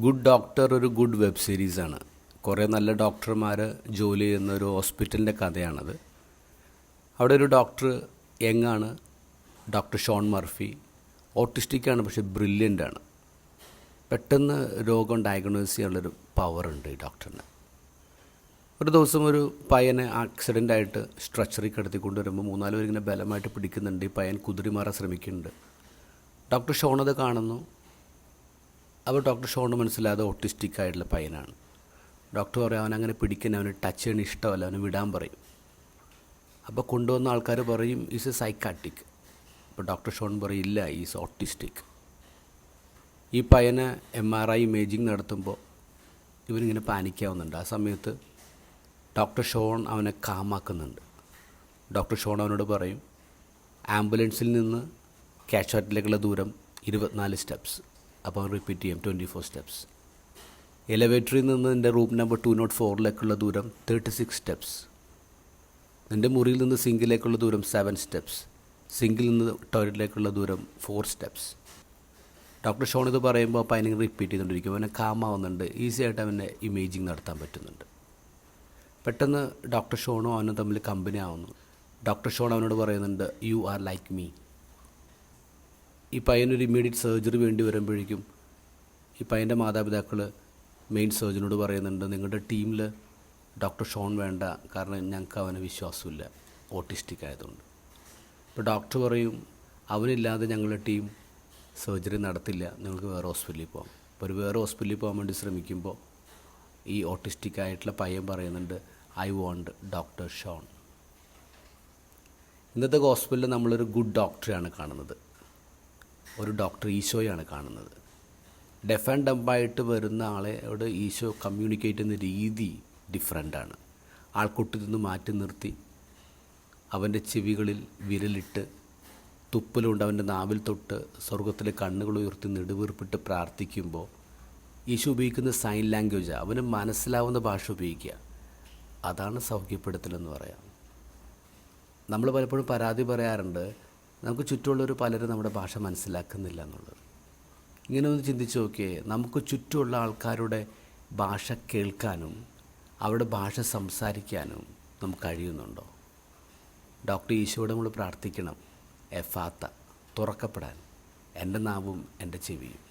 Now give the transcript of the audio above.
Good doctor ഒരു good web സീരീസാണ് കുറേ നല്ല ഡോക്ടർമാർ ജോലി ചെയ്യുന്ന ഒരു ഹോസ്പിറ്റലിന്റെ കഥയാണത്. അവിടെ ഒരു ഡോക്ടർ യങ്ങാണ് ഡോക്ടർ ഷോൺ മർഫി. ഓട്ടിസ്റ്റിക്കാണ് പക്ഷേ ബ്രില്യന്റ് ആണ്. പെട്ടെന്ന് രോഗം ഡയഗ്നോസ് ചെയ്യാനുള്ളൊരു പവറുണ്ട് ഈ ഡോക്ടറിന് ഒരു ദിവസം ഒരു പയ്യനെ ആക്സിഡന്റ് ആയിട്ട് സ്ട്രെച്ചറിൽ കിടത്തി കൊണ്ടുവരുമ്പോൾ മൂന്നാൽ പേരിങ്ങനെ ബലമായിട്ട് പിടിക്കുന്നുണ്ട്. ഈ പയ്യൻ കുതിരി മാറാൻ ശ്രമിക്കുന്നുണ്ട്. ഡോക്ടർ ഷോൺ അത് കാണുന്നു. അപ്പോൾ ഡോക്ടർ ഷോണ് മനസ്സിലാതെ ഓട്ടിസ്റ്റിക് ആയിട്ടുള്ള പയ്യനാണ്. ഡോക്ടർ പറയും അവൻ അങ്ങനെ പിടിക്കാൻ അവന് ടച്ച് ചെയ്യണ ഇഷ്ടമല്ല അവന് വിടാൻ പറയും. അപ്പോൾ കൊണ്ടുവന്ന ആൾക്കാർ പറയും ഈസ് എ സൈക്കാട്ടിക് അപ്പോൾ ഡോക്ടർ ഷോൺ പറയും ഇല്ല ഈസ് ഓട്ടിസ്റ്റിക് ഈ പയ്യനെ എം ആർ ഐ ഇമേജിങ് നടത്തുമ്പോൾ ഇവനിങ്ങനെ പാനിക്കാവുന്നുണ്ട്. ആ സമയത്ത് ഡോക്ടർ ഷോൺ അവനെ കാമാക്കുന്നുണ്ട്. ഡോക്ടർ ഷോൺ അവനോട് പറയും ആംബുലൻസിൽ നിന്ന് കാഷ്വാറ്റിലേക്കുള്ള ദൂരം ഇരുപത്തിനാല് സ്റ്റെപ്സ്. അപ്പോൾ റിപ്പീറ്റ് ചെയ്യാം ട്വന്റി ഫോർ സ്റ്റെപ്സ് എലവേറ്ററിൽ നിന്ന് നിന്റെ റൂം നമ്പർ ടു നോട്ട് ഫോറിലേക്കുള്ള ദൂരം തേർട്ടി സിക്സ് സ്റ്റെപ്സ് നിന്റെ മുറിയിൽ നിന്ന് സിങ്കിലേക്കുള്ള ദൂരം സെവൻ സ്റ്റെപ്സ് സിങ്കിൽ നിന്ന് ടോയ്ലറ്റിലേക്കുള്ള ദൂരം ഫോർ സ്റ്റെപ്സ് ഡോക്ടർ ഷോൺ ഇത് പറയുമ്പോൾ അതിനെ റിപ്പീറ്റ് ചെയ്തുകൊണ്ടിരിക്കും. അവനെ കാമാവുന്നുണ്ട് ഈസി ആയിട്ട് അവനെ ഇമേജിങ് നടത്താൻ പറ്റുന്നുണ്ട്. പെട്ടെന്ന് ഡോക്ടർ ഷോണോ അവനും തമ്മിൽ കമ്പനി ആവുന്നു. ഡോക്ടർ ഷോൺ അവനോട് പറയുന്നുണ്ട് യു ആർ ലൈക്ക് മീ ഈ പയ്യനൊരു ഇമ്മീഡിയറ്റ് സർജറി വേണ്ടി വരുമ്പോഴേക്കും ഈ പയ്യന്റെ മാതാപിതാക്കൾ മെയിൻ സർജനോട് പറയുന്നുണ്ട് നിങ്ങളുടെ ടീമിൽ ഡോക്ടർ ഷോൺ വേണ്ട കാരണം ഞങ്ങൾക്ക് അവന് വിശ്വാസമില്ല ഓട്ടിസ്റ്റിക് ആയതുകൊണ്ട്. അപ്പോൾ ഡോക്ടർ പറയും അവനില്ലാതെ ഞങ്ങളുടെ ടീം സർജറി നടത്തില്ല നിങ്ങൾക്ക് വേറെ ഹോസ്പിറ്റലിൽ പോകാം അപ്പോൾ ഒരു വേറെ ഹോസ്പിറ്റലിൽ പോകാൻ വേണ്ടി ശ്രമിക്കുമ്പോൾ ഈ ഓട്ടിസ്റ്റിക് ആയിട്ടുള്ള പയ്യൻ പറയുന്നുണ്ട് ഐ വോണ്ട് ഡോക്ടർ ഷോൺ. ഇന്നത്തെ ഹോസ്പിറ്റലിൽ നമ്മളൊരു ഗുഡ് ഡോക്ടറെയാണ് കാണുന്നത്. ഒരു ഡോക്ടർ ഈശോയാണ് കാണുന്നത്. ഡെഫ് ആൻഡ് ഡംബായിട്ട് വരുന്ന ആളെയോട് ഈശോ കമ്മ്യൂണിക്കേറ്റ് ചെയ്യുന്ന രീതി ഡിഫറെന്റാണ് ആൾക്കൂട്ടിൽ നിന്ന് മാറ്റി നിർത്തി അവന്റെ ചെവികളിൽ വിരലിട്ട് തുപ്പലുകൊണ്ട് അവന്റെ നാവിൽ തൊട്ട് സ്വർഗത്തിലെ കണ്ണുകൾ ഉയർത്തി നെടുവീർപ്പിട്ട് പ്രാർത്ഥിക്കുമ്പോൾ ഈശോ ഉപയോഗിക്കുന്ന സൈൻ ലാംഗ്വേജ് അവന് മനസ്സിലാവുന്ന ഭാഷ ഉപയോഗിക്കുക. അതാണ് സൗഖ്യപ്പെടുത്തലെന്ന് പറയാം. നമ്മൾ പലപ്പോഴും പരാതി പറയാറുണ്ട് നമുക്ക് ചുറ്റുമുള്ളവർ പലരും നമ്മുടെ ഭാഷ മനസ്സിലാക്കുന്നില്ല എന്നുള്ളത്. ഇങ്ങനെ ഒന്ന് ചിന്തിച്ച് നോക്കിയേ നമുക്ക് ചുറ്റുമുള്ള ആൾക്കാരുടെ ഭാഷ കേൾക്കാനും അവരുടെ ഭാഷ സംസാരിക്കാനും നമുക്ക് കഴിയുന്നുണ്ടോ? ഡോക്ടർ ഈശോയോട് നമ്മൾ പ്രാർത്ഥിക്കണം. എഫാത്ത തുറക്കപ്പെടാൻ. എന്റെ നാവും എന്റെ ചെവിയും.